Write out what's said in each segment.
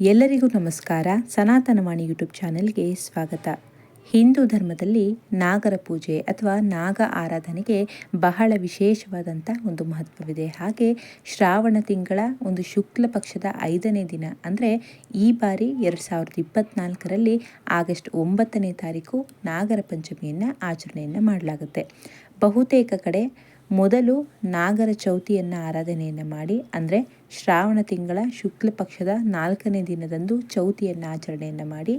ಎಲ್ಲರಿಗೂ ನಮಸ್ಕಾರ. ಸನಾತನವಾಣಿ ಯೂಟ್ಯೂಬ್ ಚಾನೆಲ್ಗೆ ಸ್ವಾಗತ. ಹಿಂದೂ ಧರ್ಮದಲ್ಲಿ ನಾಗರ ಪೂಜೆ ಅಥವಾ ನಾಗ ಆರಾಧನೆಗೆ ಬಹಳ ವಿಶೇಷವಾದಂಥ ಒಂದು ಮಹತ್ವವಿದೆ. ಹಾಗೆ ಶ್ರಾವಣ ತಿಂಗಳ ಒಂದು ಶುಕ್ಲ ಪಕ್ಷದ ಐದನೇ ದಿನ ಅಂದರೆ ಈ ಬಾರಿ ಎರಡು ಸಾವಿರದ ಇಪ್ಪತ್ತ್ನಾಲ್ಕರಲ್ಲಿ ಆಗಸ್ಟ್ ಒಂಬತ್ತನೇ ತಾರೀಕು ನಾಗರ ಪಂಚಮಿಯನ್ನು ಆಚರಣೆಯನ್ನು ಮಾಡಲಾಗುತ್ತೆ. ಬಹುತೇಕ ಕಡೆ ಮೊದಲು ನಾಗರ ಚೌತಿಯನ್ನು ಆರಾಧನೆಯನ್ನು ಮಾಡಿ, ಅಂದರೆ ಶ್ರಾವಣ ತಿಂಗಳ ಶುಕ್ಲ ಪಕ್ಷದ ನಾಲ್ಕನೇ ದಿನದಂದು ಚೌತಿಯನ್ನು ಆಚರಣೆಯನ್ನು ಮಾಡಿ,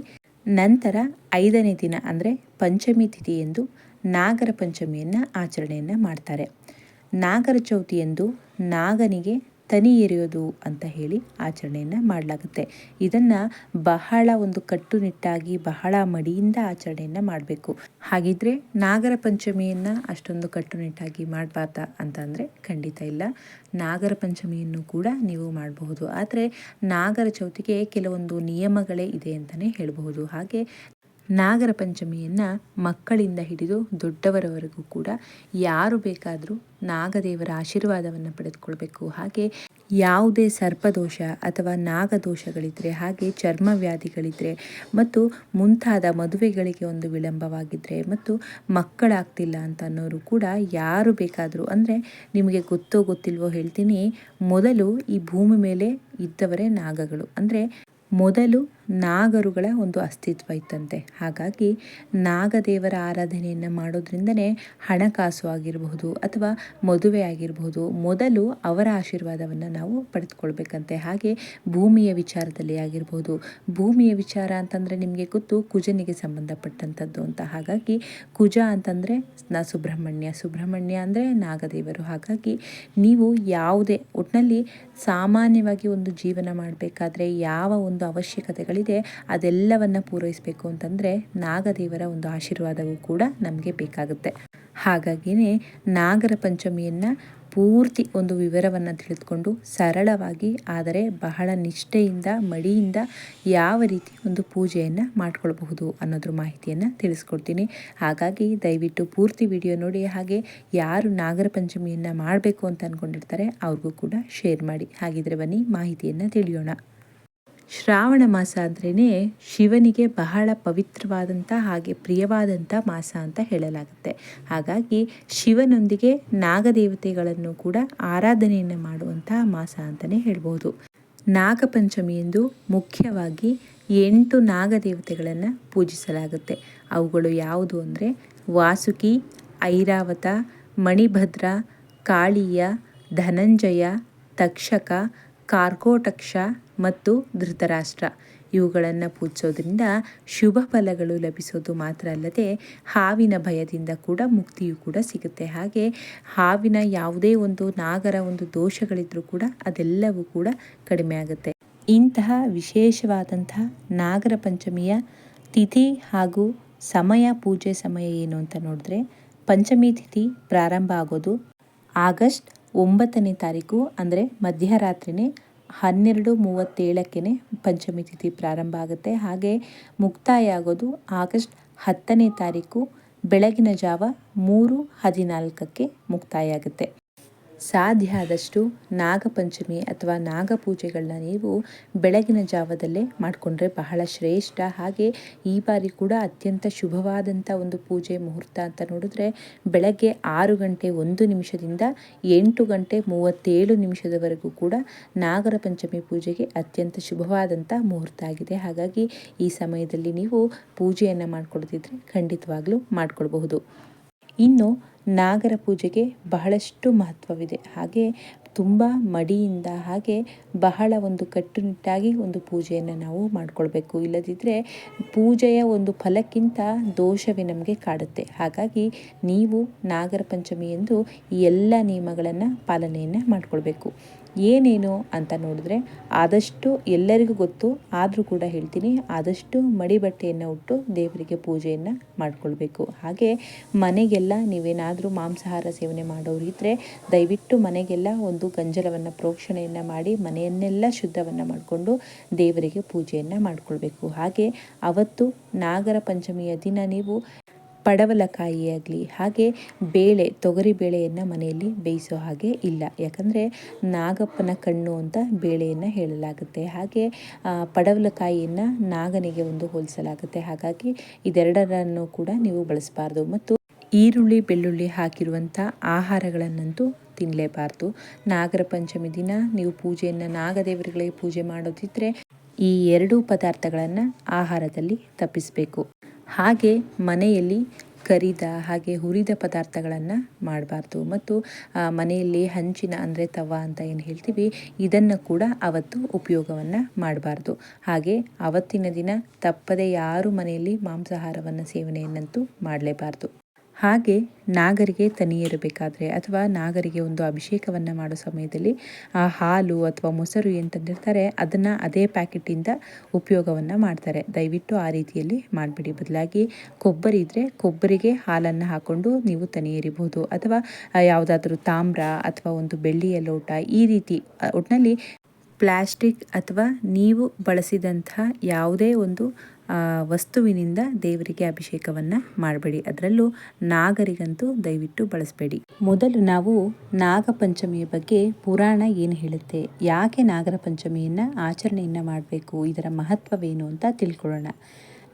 ನಂತರ ಐದನೇ ದಿನ, ಅಂದರೆ ಪಂಚಮಿ ತಿಥಿಯೆಂದು ನಾಗರ ಪಂಚಮಿಯನ್ನು ಆಚರಣೆಯನ್ನು ಮಾಡ್ತಾರೆ. ನಾಗರ ಚೌತಿಯೆಂದು ನಾಗನಿಗೆ ತನಿ ಎರೆಯೋದು ಅಂತ ಹೇಳಿ ಆಚರಣೆಯನ್ನು ಮಾಡಲಾಗುತ್ತೆ. ಇದನ್ನು ಬಹಳ ಒಂದು ಕಟ್ಟುನಿಟ್ಟಾಗಿ, ಬಹಳ ಮಡಿಯಿಂದ ಆಚರಣೆಯನ್ನು ಮಾಡಬೇಕು. ಹಾಗಿದ್ರೆ ನಾಗರ ಪಂಚಮಿಯನ್ನು ಅಷ್ಟೊಂದು ಕಟ್ಟುನಿಟ್ಟಾಗಿ ಮಾಡಬಾರ್ದ ಅಂತಂದರೆ ಖಂಡಿತ ಇಲ್ಲ. ನಾಗರ ಪಂಚಮಿಯನ್ನು ಕೂಡ ನೀವು ಮಾಡಬಹುದು. ಆದರೆ ನಾಗರ ಚೌತಿಗೆ ಕೆಲವೊಂದು ನಿಯಮಗಳೇ ಇದೆ ಅಂತಲೇ ಹೇಳಬಹುದು. ಹಾಗೆ ನಾಗರ ಪಂಚಮಿಯನ್ನು ಮಕ್ಕಳಿಂದ ಹಿಡಿದು ದೊಡ್ಡವರವರೆಗೂ ಕೂಡ ಯಾರು ಬೇಕಾದರೂ ನಾಗದೇವರ ಆಶೀರ್ವಾದವನ್ನು ಪಡೆದುಕೊಳ್ಬೇಕು. ಹಾಗೆ ಯಾವುದೇ ಸರ್ಪದೋಷ ಅಥವಾ ನಾಗದೋಷಗಳಿದ್ದರೆ ಹಾಗೆ ಚರ್ಮ ವ್ಯಾಧಿಗಳಿದ್ದರೆ ಮತ್ತು ಮುಂತಾದ ಮದುವೆಗಳಿಗೆ ಒಂದು ವಿಳಂಬವಾಗಿದ್ದರೆ ಮತ್ತು ಮಕ್ಕಳಾಗ್ತಿಲ್ಲ ಅಂತ ಅನ್ನೋರು ಕೂಡ ಯಾರು ಬೇಕಾದರೂ, ಅಂದರೆ ನಿಮಗೆ ಗೊತ್ತೋ ಗೊತ್ತಿಲ್ವೋ ಹೇಳ್ತೀನಿ, ಮೊದಲು ಈ ಭೂಮಿ ಮೇಲೆ ಇದ್ದವರೇ ನಾಗಗಳು. ಅಂದರೆ ಮೊದಲು ನಾಗರುಗಳ ಒಂದು ಅಸ್ತಿತ್ವ ಇತ್ತಂತೆ. ಹಾಗಾಗಿ ನಾಗದೇವರ ಆರಾಧನೆಯನ್ನು ಮಾಡೋದ್ರಿಂದನೇ ಹಣಕಾಸು ಆಗಿರಬಹುದು ಅಥವಾ ಮದುವೆ ಆಗಿರಬಹುದು ಮೊದಲು ಅವರ ಆಶೀರ್ವಾದವನ್ನು ನಾವು ಪಡೆದುಕೊಳ್ಬೇಕಂತೆ. ಹಾಗೆ ಭೂಮಿಯ ವಿಚಾರದಲ್ಲಿ ಆಗಿರಬಹುದು. ಭೂಮಿಯ ವಿಚಾರ ಅಂತಂದರೆ ನಿಮಗೆ ಗೊತ್ತು, ಕುಜನಿಗೆ ಸಂಬಂಧಪಟ್ಟಂಥದ್ದು ಅಂತ. ಹಾಗಾಗಿ ಕುಜ ಅಂತಂದರೆ ನ ಸುಬ್ರಹ್ಮಣ್ಯ. ಸುಬ್ರಹ್ಮಣ್ಯ ಅಂದರೆ ನಾಗದೇವರು. ಹಾಗಾಗಿ ನೀವು ಯಾವುದೇ ಒಟ್ಟಿನಲ್ಲಿ ಸಾಮಾನ್ಯವಾಗಿ ಒಂದು ಜೀವನ ಮಾಡಬೇಕಾದ್ರೆ ಯಾವ ಒಂದು ಅವಶ್ಯಕತೆಗಳಿದೆ ಅದೆಲ್ಲವನ್ನು ಪೂರೈಸಬೇಕು ಅಂತಂದರೆ ನಾಗದೇವರ ಒಂದು ಆಶೀರ್ವಾದವೂ ಕೂಡ ನಮಗೆ ಬೇಕಾಗುತ್ತೆ. ಹಾಗಾಗಿಯೇ ನಾಗರ ಪಂಚಮಿಯನ್ನು ಪೂರ್ತಿ ಒಂದು ವಿವರವನ್ನು ತಿಳಿದುಕೊಂಡು ಸರಳವಾಗಿ, ಆದರೆ ಬಹಳ ನಿಷ್ಠೆಯಿಂದ, ಮಡಿಯಿಂದ ಯಾವ ರೀತಿ ಒಂದು ಪೂಜೆಯನ್ನು ಮಾಡ್ಕೊಳ್ಬಹುದು ಅನ್ನೋದ್ರ ಮಾಹಿತಿಯನ್ನು ತಿಳಿಸ್ಕೊಡ್ತೀನಿ. ಹಾಗಾಗಿ ದಯವಿಟ್ಟು ಪೂರ್ತಿ ವಿಡಿಯೋ ನೋಡಿ, ಹಾಗೆ ಯಾರು ನಾಗರ ಪಂಚಮಿಯನ್ನು ಮಾಡಬೇಕು ಅಂತ ಅಂದ್ಕೊಂಡಿರ್ತಾರೆ ಅವ್ರಿಗೂ ಕೂಡ ಶೇರ್ ಮಾಡಿ. ಹಾಗಿದ್ರೆ ಬನ್ನಿ, ಮಾಹಿತಿಯನ್ನು ತಿಳಿಯೋಣ. ಶ್ರಾವಣ ಮಾಸ ಅಂದ್ರೇ ಶಿವನಿಗೆ ಬಹಳ ಪವಿತ್ರವಾದಂಥ ಹಾಗೆ ಪ್ರಿಯವಾದಂಥ ಮಾಸ ಅಂತ ಹೇಳಲಾಗುತ್ತೆ. ಹಾಗಾಗಿ ಶಿವನೊಂದಿಗೆ ನಾಗದೇವತೆಗಳನ್ನು ಕೂಡ ಆರಾಧನೆಯನ್ನು ಮಾಡುವಂತಹ ಮಾಸ ಅಂತಲೇ ಹೇಳ್ಬೋದು. ನಾಗಪಂಚಮಿಯಂದು ಮುಖ್ಯವಾಗಿ ಎಂಟು ನಾಗದೇವತೆಗಳನ್ನು ಪೂಜಿಸಲಾಗುತ್ತೆ. ಅವುಗಳು ಯಾವುದು ಅಂದರೆ ವಾಸುಕಿ, ಐರಾವತ, ಮಣಿಭದ್ರ, ಕಾಳಿಯ, ಧನಂಜಯ, ತಕ್ಷಕ, ಕಾರ್ಕೋಟಕ್ಷ ಮತ್ತು ಧೃತರಾಷ್ಟ್ರ. ಇವುಗಳನ್ನು ಪೂಜಿಸೋದ್ರಿಂದ ಶುಭ ಫಲಗಳು ಲಭಿಸೋದು ಮಾತ್ರ ಅಲ್ಲದೆ ಹಾವಿನ ಭಯದಿಂದ ಕೂಡ ಮುಕ್ತಿಯು ಕೂಡ ಸಿಗುತ್ತೆ. ಹಾಗೆ ಹಾವಿನ ಯಾವುದೇ ಒಂದು ನಾಗರ ಒಂದು ದೋಷಗಳಿದ್ರೂ ಕೂಡ ಅದೆಲ್ಲವೂ ಕೂಡ ಕಡಿಮೆ ಆಗುತ್ತೆ. ಇಂತಹ ವಿಶೇಷವಾದಂತಹ ನಾಗರ ಪಂಚಮಿಯ ತಿಥಿ ಹಾಗೂ ಸಮಯ ಪೂಜೆ ಸಮಯ ಏನು ಅಂತ ನೋಡಿದ್ರೆ ಪಂಚಮಿ ತಿಥಿ ಪ್ರಾರಂಭ ಆಗೋದು ಆಗಸ್ಟ್ ಒಂಬತ್ತನೇ ತಾರೀಕು, ಅಂದರೆ ಮಧ್ಯರಾತ್ರಿನೇ ಹನ್ನೆರಡು ಮೂವತ್ತೇಳಕ್ಕೆ ಪಂಚಮಿ ತಿಥಿ ಪ್ರಾರಂಭ ಆಗುತ್ತೆ. ಹಾಗೆ ಮುಕ್ತಾಯ ಆಗೋದು ಆಗಸ್ಟ್ ಹತ್ತನೇ ತಾರೀಕು, ಬೆಳಗಿನ ಜಾವ ಮೂರು ಹದಿನಾಲ್ಕಕ್ಕೆ ಮುಕ್ತಾಯ ಆಗುತ್ತೆ ಸಾಧ್ಯ ಆದಷ್ಟು ನಾಗಪಂಚಮಿ ಅಥವಾ ನಾಗಪೂಜೆಗಳನ್ನ ನೀವು ಬೆಳಗಿನ ಜಾವದಲ್ಲೇ ಮಾಡಿಕೊಂಡ್ರೆ ಬಹಳ ಶ್ರೇಷ್ಠ. ಹಾಗೆ ಈ ಬಾರಿ ಕೂಡ ಅತ್ಯಂತ ಶುಭವಾದಂಥ ಒಂದು ಪೂಜೆ ಮುಹೂರ್ತ ಅಂತ ನೋಡಿದ್ರೆ ಬೆಳಗ್ಗೆ ಆರು ಗಂಟೆ ಒಂದು ನಿಮಿಷದಿಂದ ಎಂಟು ಗಂಟೆ ಮೂವತ್ತೇಳು ನಿಮಿಷದವರೆಗೂ ಕೂಡ ನಾಗರ ಪಂಚಮಿ ಪೂಜೆಗೆ ಅತ್ಯಂತ ಶುಭವಾದಂಥ ಮುಹೂರ್ತ ಆಗಿದೆ. ಹಾಗಾಗಿ ಈ ಸಮಯದಲ್ಲಿ ನೀವು ಪೂಜೆಯನ್ನು ಮಾಡ್ಕೊಳ್ತಿದ್ರೆ ಖಂಡಿತವಾಗ್ಲೂ ಮಾಡ್ಕೊಳ್ಬಹುದು. ಇನ್ನು ನಾಗರ ಪೂಜೆಗೆ ಬಹಳಷ್ಟು ಮಹತ್ವವಿದೆ. ಹಾಗೆ ತುಂಬ ಮಡಿಯಿಂದ ಹಾಗೆ ಬಹಳ ಒಂದು ಕಟ್ಟುನಿಟ್ಟಾಗಿ ಒಂದು ಪೂಜೆಯನ್ನು ನಾವು ಮಾಡಿಕೊಳ್ಬೇಕು. ಇಲ್ಲದಿದ್ದರೆ ಪೂಜೆಯ ಒಂದು ಫಲಕ್ಕಿಂತ ದೋಷವೇ ನಮಗೆ ಕಾಡುತ್ತೆ. ಹಾಗಾಗಿ ನೀವು ನಾಗರ ಪಂಚಮಿ ಎಂದು ಎಲ್ಲ ನಿಯಮಗಳನ್ನು ಪಾಲನೆಯನ್ನು ಮಾಡಿಕೊಳ್ಬೇಕು. ಏನೇನು ಅಂತ ನೋಡಿದ್ರೆ ಆದಷ್ಟು ಎಲ್ಲರಿಗೂ ಗೊತ್ತು, ಆದರೂ ಕೂಡ ಹೇಳ್ತೀನಿ ಆದಷ್ಟು ಮಡಿ ಬಟ್ಟೆಯನ್ನು ಉಟ್ಟು ದೇವರಿಗೆ ಪೂಜೆಯನ್ನು ಮಾಡಿಕೊಳ್ಬೇಕು. ಹಾಗೆ ಮನೆಗೆಲ್ಲ ನೀವೇನಾದರೂ ಮಾಂಸಾಹಾರ ಸೇವನೆ ಮಾಡೋರು ಇದ್ದರೆ ದಯವಿಟ್ಟು ಮನೆಗೆಲ್ಲ ಒಂದು ಗಂಜಲವನ್ನು ಪ್ರೋಕ್ಷಣೆಯನ್ನು ಮಾಡಿ ಮನೆಯನ್ನೆಲ್ಲ ಶುದ್ಧವನ್ನು ಮಾಡಿಕೊಂಡು ದೇವರಿಗೆ ಪೂಜೆಯನ್ನು ಮಾಡಿಕೊಳ್ಬೇಕು. ಹಾಗೆ ಅವತ್ತು ನಾಗರ ಪಂಚಮಿಯ ದಿನ ನೀವು ಪಡವಲಕಾಯಿಯಾಗಲಿ ಹಾಗೆ ಬೇಳೆ, ತೊಗರಿ ಬೇಳೆಯನ್ನು ಮನೆಯಲ್ಲಿ ಬೇಯಿಸೋ ಹಾಗೆ ಇಲ್ಲ. ಯಾಕಂದರೆ ನಾಗಪ್ಪನ ಕಣ್ಣು ಅಂತ ಬೇಳೆಯನ್ನು ಹೇಳಲಾಗುತ್ತೆ. ಹಾಗೆ ಪಡವಲಕಾಯಿಯನ್ನು ನಾಗನಿಗೆ ಒಂದು ಹೋಲಿಸಲಾಗುತ್ತೆ. ಹಾಗಾಗಿ ಇದೆರಡರನ್ನು ಕೂಡ ನೀವು ಬಳಸಬಾರ್ದು. ಮತ್ತು ಈರುಳ್ಳಿ, ಬೆಳ್ಳುಳ್ಳಿ ಹಾಕಿರುವಂಥ ಆಹಾರಗಳನ್ನಂತೂ ತಿನ್ನಲೇಬಾರ್ದು ನಾಗರ ಪಂಚಮಿ ದಿನ ನೀವು ಪೂಜೆಯನ್ನು ನಾಗದೇವರುಗಳಿಗೆ ಪೂಜೆ ಮಾಡೋದಿದ್ರೆ ಈ ಎರಡೂ ಪದಾರ್ಥಗಳನ್ನು ಆಹಾರದಲ್ಲಿ ತಪ್ಪಿಸಬೇಕು. ಹಾಗೆ ಮನೆಯಲ್ಲಿ ಕರಿದ ಹಾಗೆ ಹುರಿದ ಪದಾರ್ಥಗಳನ್ನು ಮಾಡಬಾರ್ದು. ಮತ್ತು ಮನೆಯಲ್ಲಿ ಹಂಚಿನ ಅಂದರೆ ತವ ಅಂತ ಏನು ಹೇಳ್ತೀವಿ, ಇದನ್ನು ಕೂಡ ಅವತ್ತು ಉಪಯೋಗವನ್ನು ಮಾಡಬಾರ್ದು. ಹಾಗೆ ಅವತ್ತಿನ ದಿನ ತಪ್ಪದೆ ಯಾರು ಮನೆಯಲ್ಲಿ ಮಾಂಸಾಹಾರವನ್ನು ಸೇವನೆಯನ್ನಂತೂ ಮಾಡಲೇಬಾರ್ದು. ಹಾಗೆ ನಾಗರಿಗೆ ತನಿಯಿರಬೇಕಾದ್ರೆ ಅಥವಾ ನಾಗರಿಗೆ ಒಂದು ಅಭಿಷೇಕವನ್ನು ಮಾಡೋ ಸಮಯದಲ್ಲಿ ಆ ಹಾಲು ಅಥವಾ ಮೊಸರು ಏನು ಅದನ್ನು ಅದೇ ಪ್ಯಾಕೆಟಿಂದ ಉಪಯೋಗವನ್ನು ಮಾಡ್ತಾರೆ. ದಯವಿಟ್ಟು ಆ ರೀತಿಯಲ್ಲಿ ಮಾಡಿಬಿಡಿ. ಬದಲಾಗಿ ಕೊಬ್ಬರಿ ಇದ್ದರೆ ಕೊಬ್ಬರಿಗೆ ಹಾಲನ್ನು ಹಾಕ್ಕೊಂಡು ನೀವು ತನಿಯರಿಬಹುದು. ಅಥವಾ ಯಾವುದಾದ್ರೂ ತಾಮ್ರ ಅಥವಾ ಒಂದು ಬೆಳ್ಳಿಯ ಲೋಟ ಈ ರೀತಿ ಒಟ್ಟಿನಲ್ಲಿ ಪ್ಲಾಸ್ಟಿಕ್ ಅಥವಾ ನೀವು ಬಳಸಿದಂತಹ ಯಾವುದೇ ಒಂದು ವಸ್ತುವಿನಿಂದ ದೇವರಿಗೆ ಅಭಿಷೇಕವನ್ನು ಮಾಡಬೇಡಿ. ಅದರಲ್ಲೂ ನಾಗರಿಗಂತೂ ದಯವಿಟ್ಟು ಬಳಸಬೇಡಿ. ಮೊದಲು ನಾವು ನಾಗಪಂಚಮಿಯ ಬಗ್ಗೆ ಪುರಾಣ ಏನು ಹೇಳುತ್ತೆ? ಯಾಕೆ ನಾಗರ ಪಂಚಮಿಯನ್ನು ಆಚರಣೆಯನ್ನು ಮಾಡಬೇಕು? ಇದರ ಮಹತ್ವವೇನು ಅಂತ ತಿಳ್ಕೊಳ್ಳೋಣ.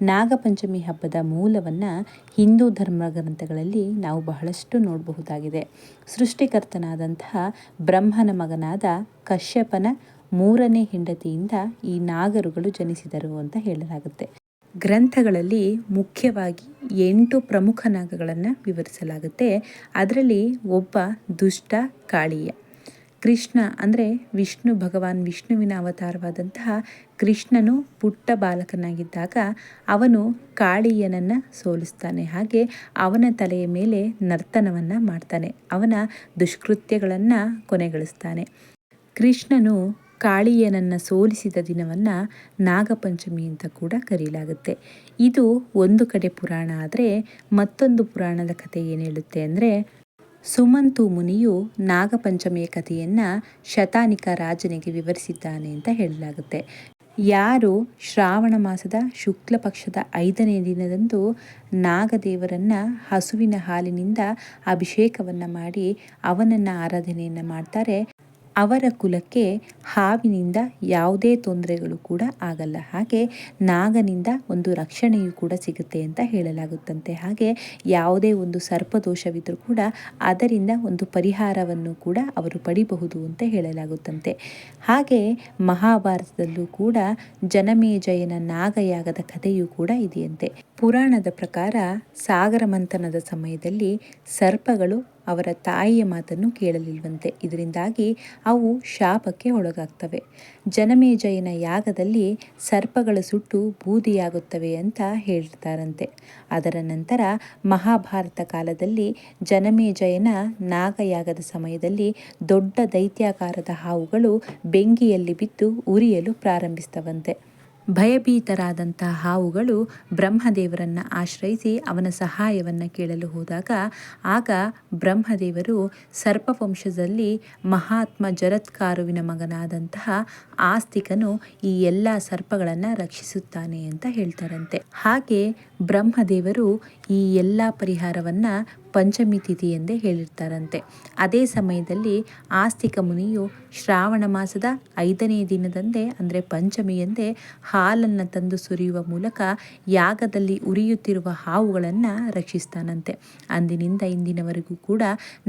ನಾಗಪಂಚಮಿ ಹಬ್ಬದ ಮೂಲವನ್ನು ಹಿಂದೂ ಧರ್ಮ ಗ್ರಂಥಗಳಲ್ಲಿ ನಾವು ಬಹಳಷ್ಟು ನೋಡಬಹುದಾಗಿದೆ. ಸೃಷ್ಟಿಕರ್ತನಾದಂತಹ ಬ್ರಹ್ಮನ ಮಗನಾದ ಕಶ್ಯಪನ ಮೂರನೇ ಹೆಂಡತಿಯಿಂದ ಈ ನಾಗರುಗಳು ಜನಿಸಿದರು ಅಂತ ಹೇಳಲಾಗುತ್ತೆ. ಗ್ರಂಥಗಳಲ್ಲಿ ಮುಖ್ಯವಾಗಿ ಎಂಟು ಪ್ರಮುಖ ನಾಗಗಳನ್ನು ವಿವರಿಸಲಾಗುತ್ತೆ. ಅದರಲ್ಲಿ ಒಬ್ಬ ದುಷ್ಟ ಕಾಳಿಯ. ಕೃಷ್ಣ ಅಂದರೆ ವಿಷ್ಣು ಭಗವಾನ್ ವಿಷ್ಣುವಿನ ಅವತಾರವಾದಂತಹ ಕೃಷ್ಣನು ಪುಟ್ಟ ಬಾಲಕನಾಗಿದ್ದಾಗ ಅವನು ಕಾಳಿಯನನ್ನು ಸೋಲಿಸ್ತಾನೆ. ಹಾಗೆ ಅವನ ತಲೆಯ ಮೇಲೆ ನರ್ತನವನ್ನು ಮಾಡ್ತಾನೆ. ಅವನ ದುಷ್ಕೃತ್ಯಗಳನ್ನು ಕೊನೆಗಳಿಸ್ತಾನೆ. ಕೃಷ್ಣನು ಕಾಳಿಯನನ್ನು ಸೋಲಿಸಿದ ದಿನವನ್ನು ನಾಗಪಂಚಮಿ ಅಂತ ಕೂಡ ಕರೆಯಲಾಗುತ್ತೆ ಇದು ಒಂದು ಕಡೆ ಪುರಾಣ ಆದರೆ ಮತ್ತೊಂದು ಪುರಾಣದ ಕಥೆ ಏನು ಹೇಳುತ್ತೆ ಅಂದರೆ, ಸುಮಂತು ಮುನಿಯು ನಾಗಪಂಚಮಿಯ ಕಥೆಯನ್ನು ಶತಾನಿಕ ರಾಜನಿಗೆ ವಿವರಿಸಿದ್ದಾನೆ ಅಂತ ಹೇಳಲಾಗುತ್ತೆ. ಯಾರು ಶ್ರಾವಣ ಮಾಸದ ಶುಕ್ಲ ಪಕ್ಷದ ಐದನೇ ದಿನದಂದು ನಾಗದೇವರನ್ನು ಹಸುವಿನ ಹಾಲಿನಿಂದ ಅಭಿಷೇಕವನ್ನು ಮಾಡಿ ಅವನನ್ನು ಆರಾಧನೆಯನ್ನು ಮಾಡ್ತಾರೆ. ಅವರ ಕುಲಕ್ಕೆ ಹಾವಿನಿಂದ ಯಾವುದೇ ತೊಂದರೆಗಳು ಕೂಡ ಆಗಲ್ಲ. ಹಾಗೆ ನಾಗನಿಂದ ಒಂದು ರಕ್ಷಣೆಯು ಕೂಡ ಸಿಗುತ್ತೆ ಅಂತ ಹೇಳಲಾಗುತ್ತಂತೆ. ಹಾಗೆ ಯಾವುದೇ ಒಂದು ಸರ್ಪದೋಷವಿದ್ದರೂ ಕೂಡ ಅದರಿಂದ ಒಂದು ಪರಿಹಾರವನ್ನು ಕೂಡ ಅವರು ಪಡಿಬಹುದು ಅಂತ ಹೇಳಲಾಗುತ್ತಂತೆ. ಹಾಗೆ ಮಹಾಭಾರತದಲ್ಲೂ ಕೂಡ ಜನಮೇಜಯನ ನಾಗಯಾಗದ ಕಥೆಯೂ ಕೂಡ ಇದೆಯಂತೆ. ಪುರಾಣದ ಪ್ರಕಾರ ಸಾಗರ ಮಂಥನದ ಸಮಯದಲ್ಲಿ ಸರ್ಪಗಳು ಅವರ ತಾಯಿಯ ಮಾತನ್ನು ಕೇಳಲಿಲ್ವಂತೆ. ಇದರಿಂದಾಗಿ ಅವು ಶಾಪಕ್ಕೆ ಒಳಗಾಗ್ತವೆ. ಜನಮೇಜಯನ ಯಾಗದಲ್ಲಿ ಸರ್ಪಗಳ ಸುಟ್ಟು ಬೂದಿಯಾಗುತ್ತವೆ ಅಂತ ಹೇಳ್ತಾರಂತೆ. ಅದರ ನಂತರ ಮಹಾಭಾರತ ಕಾಲದಲ್ಲಿ ಜನಮೇಜಯನ ನಾಗಯಾಗದ ಸಮಯದಲ್ಲಿ ದೊಡ್ಡ ದೈತ್ಯಾಕಾರದ ಹಾವುಗಳು ಬೆಂಕಿಯಲ್ಲಿ ಬಿದ್ದು ಉರಿಯಲು ಪ್ರಾರಂಭಿಸ್ತವಂತೆ ಭಯಭೀತರಾದಂತಹ ಹಾವುಗಳು ಬ್ರಹ್ಮದೇವರನ್ನು ಆಶ್ರಯಿಸಿ ಅವನ ಸಹಾಯವನ್ನು ಕೇಳಲು ಹೋದಾಗ, ಆಗ ಬ್ರಹ್ಮದೇವರು ಸರ್ಪವಂಶದಲ್ಲಿ ಮಹಾತ್ಮ ಜರತ್ಕಾರುವಿನ ಮಗನಾದಂತಹ ಆಸ್ತಿಕನು ಈ ಎಲ್ಲ ಸರ್ಪಗಳನ್ನು ರಕ್ಷಿಸುತ್ತಾನೆ ಅಂತ ಹೇಳ್ತಾರಂತೆ. ಹಾಗೆ ಬ್ರಹ್ಮದೇವರು ಈ ಎಲ್ಲ ಪರಿಹಾರವನ್ನು ಪಂಚಮಿ ತಿಥಿ ಎಂದೇ ಹೇಳಿರ್ತಾರಂತೆ. ಅದೇ ಸಮಯದಲ್ಲಿ ಆಸ್ತಿಕ ಮುನಿಯು ಶ್ರಾವಣ ಮಾಸದ ಐದನೇ ದಿನದಂದೇ, ಅಂದರೆ ಪಂಚಮಿಯಂದೇ, ಹಾಲನ್ನು ತಂದು ಸುರಿಯುವ ಮೂಲಕ ಯಾಗದಲ್ಲಿ ಉರಿಯುತ್ತಿರುವ ಹಾವುಗಳನ್ನು ರಕ್ಷಿಸ್ತಾನಂತೆ. ಅಂದಿನಿಂದ ಇಂದಿನವರೆಗೂ ಕೂಡ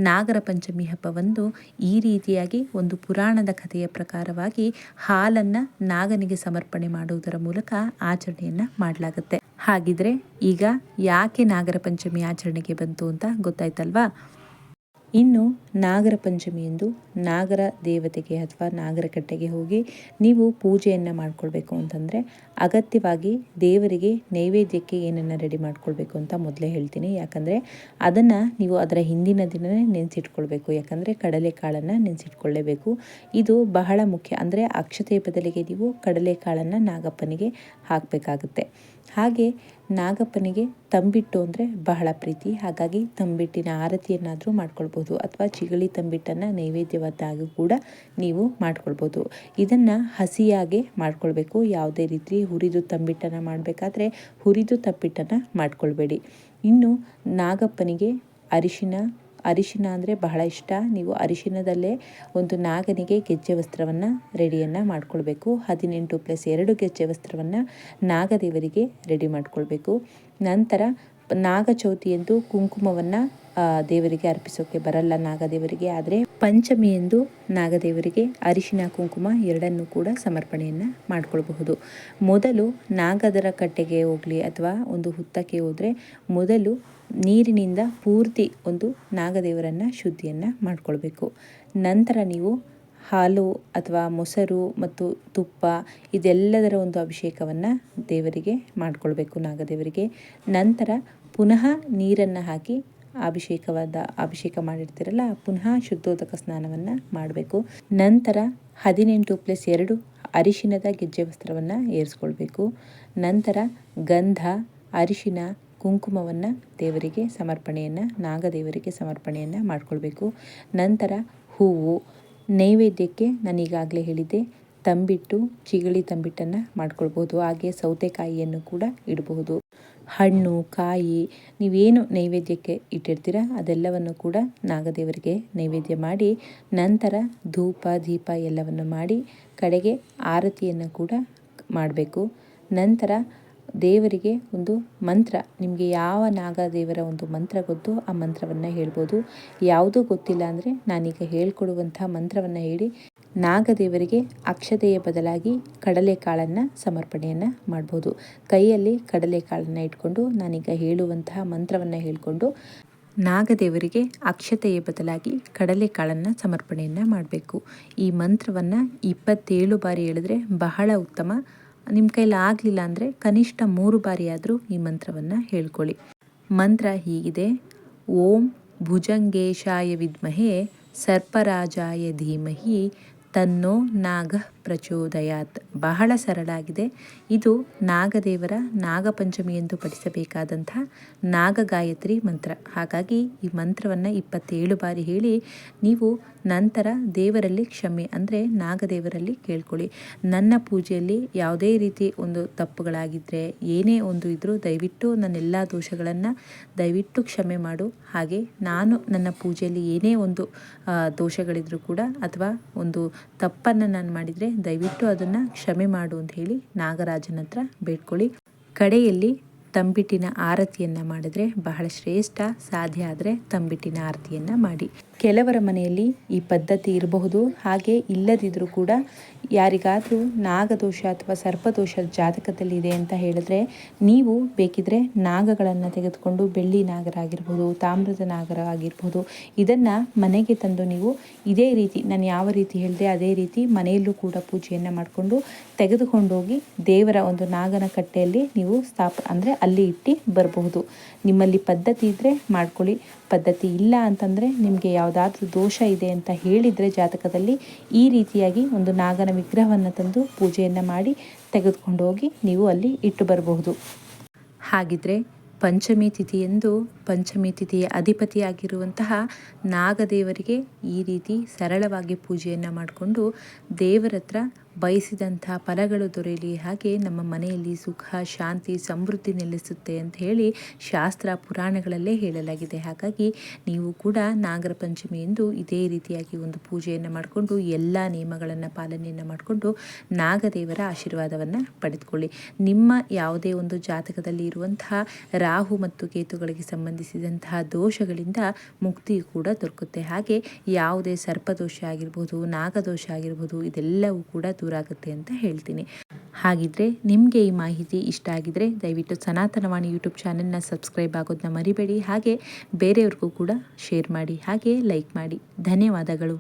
ನಾಗರ ಪಂಚಮಿ ಹಬ್ಬವನ್ನು ಈ ರೀತಿಯಾಗಿ ಒಂದು ಪುರಾಣದ ಕಥೆಯ ಪ್ರಕಾರವಾಗಿ ಹಾಲನ್ನು ನಾಗನಿಗೆ ಸಮರ್ಪಣೆ ಮಾಡುವುದರ ಮೂಲಕ ಆಚರಣೆಯನ್ನು ಮಾಡಲಾಗುತ್ತೆ. ಹಾಗಿದ್ರೆ ಈಗ ಯಾಕೆ ನಾಗರ ಪಂಚಮಿ ಆಚರಣೆಗೆ ಬಂತು ಅಂತ ಗೊತ್ತಾಯ್ತಲ್ವಾ? ಇನ್ನು ನಾಗರ ಪಂಚಮಿಯಂದು ನಾಗರ ದೇವತೆಗೆ ಅಥವಾ ನಾಗರ ಕಟ್ಟೆಗೆ ಹೋಗಿ ನೀವು ಪೂಜೆಯನ್ನು ಮಾಡಿಕೊಳ್ಬೇಕು ಅಂತಂದರೆ ಅಗತ್ಯವಾಗಿ ದೇವರಿಗೆ ನೈವೇದ್ಯಕ್ಕೆ ಏನನ್ನು ರೆಡಿ ಮಾಡಿಕೊಳ್ಬೇಕು ಅಂತ ಮೊದಲೇ ಹೇಳ್ತೀನಿ. ಯಾಕಂದರೆ ಅದನ್ನು ನೀವು ಅದರ ಹಿಂದಿನ ದಿನವೇ ನೆನೆಸಿಟ್ಕೊಳ್ಬೇಕು. ಯಾಕಂದರೆ ಕಡಲೆಕಾಳನ್ನು ನೆನೆಸಿಟ್ಕೊಳ್ಳೇಬೇಕು ಇದು ಬಹಳ ಮುಖ್ಯ. ಅಂದರೆ ಅಕ್ಷತೆಯ ಬದಲಿಗೆ ನೀವು ಕಡಲೆಕಾಳನ್ನು ನಾಗಪ್ಪನಿಗೆ ಹಾಕಬೇಕಾಗುತ್ತೆ. ಹಾಗೆ ನಾಗಪ್ಪನಿಗೆ ತಂಬಿಟ್ಟು ಅಂದರೆ ಬಹಳ ಪ್ರೀತಿ. ಹಾಗಾಗಿ ತಂಬಿಟ್ಟಿನ ಆರತಿಯನ್ನಾದರೂ ಮಾಡ್ಕೊಳ್ಬೋದು ಅಥವಾ ಚಿಗಳಿ ತಂಬಿಟ್ಟನ್ನು ನೈವೇದ್ಯವಾದಾಗ ಕೂಡ ನೀವು ಮಾಡ್ಕೊಳ್ಬೋದು. ಇದನ್ನು ಹಸಿಯಾಗೆ ಮಾಡ್ಕೊಳ್ಬೇಕು. ಯಾವುದೇ ರೀತಿ ಹುರಿದು ತಂಬಿಟ್ಟನ್ನು ಮಾಡಬೇಕಾದ್ರೆ ಹುರಿದು ತಪ್ಪಿಟ್ಟನ್ನು ಮಾಡ್ಕೊಳ್ಬೇಡಿ. ಇನ್ನು ನಾಗಪ್ಪನಿಗೆ ಅರಿಶಿನ ಅರಿಶಿನ ಅಂದರೆ ಬಹಳ ಇಷ್ಟ. ನೀವು ಅರಿಶಿನದಲ್ಲೇ ಒಂದು ನಾಗನಿಗೆ ಗೆಜ್ಜೆ ವಸ್ತ್ರವನ್ನು ರೆಡಿಯನ್ನು ಮಾಡಿಕೊಳ್ಬೇಕು. ಹದಿನೆಂಟು ಪ್ಲಸ್ ಎರಡು ಗೆಜ್ಜೆ ವಸ್ತ್ರವನ್ನು ನಾಗದೇವರಿಗೆ ರೆಡಿ ಮಾಡಿಕೊಳ್ಬೇಕು. ನಂತರ ನಾಗಚೌತಿಯಂದು ಚೌತಿಯಂದು ಕುಂಕುಮವನ್ನು ದೇವರಿಗೆ ಅರ್ಪಿಸೋಕೆ ಬರಲ್ಲ ನಾಗದೇವರಿಗೆ. ಆದರೆ ಪಂಚಮಿ ಎಂದು ನಾಗದೇವರಿಗೆ ಅರಿಶಿನ, ಕುಂಕುಮ ಎರಡನ್ನೂ ಕೂಡ ಸಮರ್ಪಣೆಯನ್ನು ಮಾಡಿಕೊಳ್ಬಹುದು. ಮೊದಲು ನಾಗದರ ಕಟ್ಟೆಗೆ ಹೋಗಲಿ ಅಥವಾ ಒಂದು ಹುತ್ತಕ್ಕೆ ಹೋದರೆ ಮೊದಲು ನೀರಿನಿಂದ ಪೂರ್ತಿ ಒಂದು ನಾಗದೇವರನ್ನು ಶುದ್ಧಿಯನ್ನು ಮಾಡಿಕೊಳ್ಬೇಕು. ನಂತರ ನೀವು ಹಾಲು ಅಥವಾ ಮೊಸರು ಮತ್ತು ತುಪ್ಪ ಇದೆಲ್ಲದರ ಒಂದು ಅಭಿಷೇಕವನ್ನು ದೇವರಿಗೆ ಮಾಡಿಕೊಳ್ಬೇಕು ನಾಗದೇವರಿಗೆ. ನಂತರ ಪುನಃ ನೀರನ್ನು ಹಾಕಿ ಅಭಿಷೇಕವಾದ ಅಭಿಷೇಕ ಮಾಡಿರ್ತೀರಲ್ಲ, ಪುನಃ ಶುದ್ಧೋದಕ ಸ್ನಾನವನ್ನು ಮಾಡಬೇಕು. ನಂತರ ಹದಿನೆಂಟು ಪ್ಲಸ್ ಎರಡು ಅರಿಶಿನದ ಗೆಜ್ಜೆ ವಸ್ತ್ರವನ್ನು ಏರಿಸ್ಕೊಳ್ಬೇಕು. ನಂತರ ಗಂಧ ಅರಿಶಿನ ಕುಂಕುಮವನ್ನು ದೇವರಿಗೆ ಸಮರ್ಪಣೆಯನ್ನು, ನಾಗದೇವರಿಗೆ ಸಮರ್ಪಣೆಯನ್ನು ಮಾಡಿಕೊಳ್ಬೇಕು. ನಂತರ ಹೂವು, ನೈವೇದ್ಯಕ್ಕೆ ನಾನು ಈಗಾಗಲೇ ಹೇಳಿದ್ದೆ, ತಂಬಿಟ್ಟು, ಚಿಗಳಿ ತಂಬಿಟ್ಟನ್ನು ಮಾಡ್ಕೊಳ್ಬೋದು. ಹಾಗೆ ಸೌತೆಕಾಯಿಯನ್ನು ಕೂಡ ಇಡಬಹುದು. ಹಣ್ಣು, ಕಾಯಿ, ನೀವೇನು ನೈವೇದ್ಯಕ್ಕೆ ಇಟ್ಟಿರ್ತೀರ ಅದೆಲ್ಲವನ್ನು ಕೂಡ ನಾಗದೇವರಿಗೆ ನೈವೇದ್ಯ ಮಾಡಿ, ನಂತರ ಧೂಪ, ದೀಪ ಎಲ್ಲವನ್ನು ಮಾಡಿ, ಕಡೆಗೆ ಆರತಿಯನ್ನು ಕೂಡ ಮಾಡಬೇಕು. ನಂತರ ದೇವರಿಗೆ ಒಂದು ಮಂತ್ರ, ನಿಮಗೆ ಯಾವ ನಾಗದೇವರ ಒಂದು ಮಂತ್ರ ಗೊತ್ತು ಆ ಮಂತ್ರವನ್ನು ಹೇಳ್ಬೋದು. ಯಾವುದೂ ಗೊತ್ತಿಲ್ಲ ಅಂದರೆ ನಾನೀಗ ಹೇಳ್ಕೊಡುವಂಥ ಮಂತ್ರವನ್ನು ಹೇಳಿ, ನಾಗದೇವರಿಗೆ ಅಕ್ಷತೆಯ ಬದಲಾಗಿ ಕಡಲೆಕಾಳನ್ನು ಸಮರ್ಪಣೆಯನ್ನು ಮಾಡ್ಬೋದು. ಕೈಯಲ್ಲಿ ಕಡಲೆಕಾಳನ್ನು ಇಟ್ಕೊಂಡು ನಾನೀಗ ಹೇಳುವಂತಹ ಮಂತ್ರವನ್ನು ಹೇಳಿಕೊಂಡು ನಾಗದೇವರಿಗೆ ಅಕ್ಷತೆಯ ಬದಲಾಗಿ ಕಡಲೆಕಾಳನ್ನು ಸಮರ್ಪಣೆಯನ್ನು ಮಾಡಬೇಕು. ಈ ಮಂತ್ರವನ್ನು ಇಪ್ಪತ್ತೇಳು ಬಾರಿ ಹೇಳಿದ್ರೆ ಬಹಳ ಉತ್ತಮ ನಿಮ್ಮ ಕೈಲಿ ಆಗಲಿಲ್ಲ ಅಂದರೆ ಕನಿಷ್ಠ ಮೂರು ಬಾರಿಯಾದರೂ ಈ ಮಂತ್ರವನ್ನು ಹೇಳ್ಕೊಳ್ಳಿ. ಮಂತ್ರ ಹೀಗಿದೆ, ಓಂ ಭುಜಂಗೇಶಾಯ ವಿದ್ಮಹೆ ಸರ್ಪರಾಜಾಯ ಧೀಮಹಿ ತನ್ನೋ ನಾಗ ಪ್ರಚೋದಯಾತ್. ಬಹಳ ಸರಳಾಗಿದೆ. ಇದು ನಾಗದೇವರ ನಾಗಪಂಚಮಿ ಎಂದು ಪಠಿಸಬೇಕಾದಂಥ ನಾಗಗಾಯತ್ರಿ ಮಂತ್ರ. ಹಾಗಾಗಿ ಈ ಮಂತ್ರವನ್ನು ಇಪ್ಪತ್ತೇಳು ಬಾರಿ ಹೇಳಿ ನೀವು ನಂತರ ದೇವರಲ್ಲಿ ಕ್ಷಮೆ, ಅಂದರೆ ನಾಗದೇವರಲ್ಲಿ ಕೇಳ್ಕೊಳ್ಳಿ. ನನ್ನ ಪೂಜೆಯಲ್ಲಿ ಯಾವುದೇ ರೀತಿ ಒಂದು ತಪ್ಪುಗಳಾಗಿದ್ದರೆ ಏನೇ ಒಂದು ಇದ್ದರೂ ದಯವಿಟ್ಟು ನನ್ನೆಲ್ಲ ದೋಷಗಳನ್ನು ದಯವಿಟ್ಟು ಕ್ಷಮೆ ಮಾಡು. ಹಾಗೆ ನಾನು ನನ್ನ ಪೂಜೆಯಲ್ಲಿ ಏನೇ ಒಂದು ದೋಷಗಳಿದ್ರೂ ಕೂಡ ಅಥವಾ ಒಂದು ತಪ್ಪನ್ನು ನಾನು ಮಾಡಿದರೆ ದಯವಿಟ್ಟು ಅದನ್ನು ಕ್ಷಮೆ ಮಾಡು ಅಂತ ಹೇಳಿ ನಾಗರಾಜನ ಹತ್ರ ಬೇಡ್ಕೊಳ್ಳಿ. ಕಡೆಯಲ್ಲಿ ತಂಬಿಟ್ಟಿನ ಆರತಿಯನ್ನು ಮಾಡಿದ್ರೆ ಬಹಳ ಶ್ರೇಷ್ಠ. ಸಾಧ್ಯ ಆದರೆ ತಂಬಿಟ್ಟಿನ ಆರತಿಯನ್ನು ಮಾಡಿ. ಕೆಲವರ ಮನೆಯಲ್ಲಿ ಈ ಪದ್ಧತಿ ಇರಬಹುದು. ಹಾಗೆ ಇಲ್ಲದಿದ್ದರೂ ಕೂಡ ಯಾರಿಗಾದರೂ ನಾಗದೋಷ ಅಥವಾ ಸರ್ಪದೋಷ ಜಾತಕದಲ್ಲಿದೆ ಅಂತ ಹೇಳಿದ್ರೆ ನೀವು ಬೇಕಿದ್ರೆ ನಾಗಗಳನ್ನು ತೆಗೆದುಕೊಂಡು ಬೆಳ್ಳಿ ನಾಗರ ನಾಗರಾಗಿರ್ಬೋದು ತಾಮ್ರದ ನಾಗರ ಆಗಿರ್ಬೋದು, ಇದನ್ನು ಮನೆಗೆ ತಂದು ನೀವು ಇದೇ ರೀತಿ, ನಾನು ಯಾವ ರೀತಿ ಹೇಳಿದೆ ಅದೇ ರೀತಿ ಮನೆಯಲ್ಲೂ ಕೂಡ ಪೂಜೆಯನ್ನು ಮಾಡಿಕೊಂಡು ತೆಗೆದುಕೊಂಡೋಗಿ ದೇವರ ಒಂದು ನಾಗನ ಕಟ್ಟೆಯಲ್ಲಿ ನೀವು ಸ್ಥಾಪ, ಅಂದರೆ ಅಲ್ಲಿ ಇಟ್ಟು ಬರಬಹುದು. ನಿಮ್ಮಲ್ಲಿ ಪದ್ಧತಿ ಇದ್ದರೆ ಮಾಡ್ಕೊಳ್ಳಿ. ಪದ್ಧತಿ ಇಲ್ಲ ಅಂತಂದರೆ ನಿಮಗೆ ಯಾವುದಾದ್ರೂ ದೋಷ ಇದೆ ಅಂತ ಹೇಳಿದರೆ ಜಾತಕದಲ್ಲಿ ಈ ರೀತಿಯಾಗಿ ಒಂದು ನಾಗನ ವಿಗ್ರಹವನ್ನು ತಂದು ಪೂಜೆಯನ್ನು ಮಾಡಿ ತೆಗೆದುಕೊಂಡು ಹೋಗಿ ನೀವು ಅಲ್ಲಿ ಇಟ್ಟು ಬರಬಹುದು. ಹಾಗಿದ್ರೆ ಪಂಚಮಿ ತಿಥಿಯಂದು ಪಂಚಮಿ ತಿಥಿಯ ಅಧಿಪತಿಯಾಗಿರುವಂತಹ ನಾಗದೇವರಿಗೆ ಈ ರೀತಿ ಸರಳವಾಗಿ ಪೂಜೆಯನ್ನು ಮಾಡಿಕೊಂಡು ದೇವರ ಹತ್ರ ಬಯಸಿದಂಥ ಫಲಗಳು ದೊರೆಯಲಿ. ಹಾಗೆ ನಮ್ಮ ಮನೆಯಲ್ಲಿ ಸುಖ, ಶಾಂತಿ, ಸಮೃದ್ಧಿ ನೆಲೆಸುತ್ತೆ ಅಂತ ಹೇಳಿ ಶಾಸ್ತ್ರ, ಪುರಾಣಗಳಲ್ಲೇ ಹೇಳಲಾಗಿದೆ. ಹಾಗಾಗಿ ನೀವು ಕೂಡ ನಾಗರ ಪಂಚಮಿ ಎಂದು ಇದೇ ರೀತಿಯಾಗಿ ಒಂದು ಪೂಜೆಯನ್ನು ಮಾಡಿಕೊಂಡು ಎಲ್ಲ ನಿಯಮಗಳನ್ನು ಪಾಲನೆಯನ್ನು ಮಾಡಿಕೊಂಡು ನಾಗದೇವರ ಆಶೀರ್ವಾದವನ್ನು ಪಡೆದುಕೊಳ್ಳಿ. ನಿಮ್ಮ ಯಾವುದೇ ಒಂದು ಜಾತಕದಲ್ಲಿ ಇರುವಂತಹ ರಾಹು ಮತ್ತು ಕೇತುಗಳಿಗೆ ಸಂಬಂಧಿಸಿದಂತಹ ದೋಷಗಳಿಂದ ಮುಕ್ತಿ ಕೂಡ ದೊರಕುತ್ತೆ. ಹಾಗೆ ಯಾವುದೇ ಸರ್ಪದೋಷ ಆಗಿರ್ಬೋದು, ನಾಗದೋಷ ಆಗಿರ್ಬೋದು, ಇದೆಲ್ಲವೂ ಕೂಡ ದೂರ ಆಗುತ್ತೆ ಅಂತ ಹೇಳ್ತೀನಿ. ಹಾಗಿದ್ರೆ ನಿಮಗೆ ಈ ಮಾಹಿತಿ ಇಷ್ಟ ಆಗಿದ್ರೆ ದಯವಿಟ್ಟು ಸನಾತನವಾಣಿ ಯೂಟ್ಯೂಬ್ ಚಾನೆಲ್ನ ಸಬ್ಸ್ಕ್ರೈಬ್ ಆಗೋದನ್ನ ಮರಿಬೇಡಿ. ಹಾಗೆ ಬೇರೆಯವ್ರಿಗೂ ಕೂಡ ಶೇರ್ ಮಾಡಿ, ಹಾಗೆ ಲೈಕ್ ಮಾಡಿ. ಧನ್ಯವಾದಗಳು.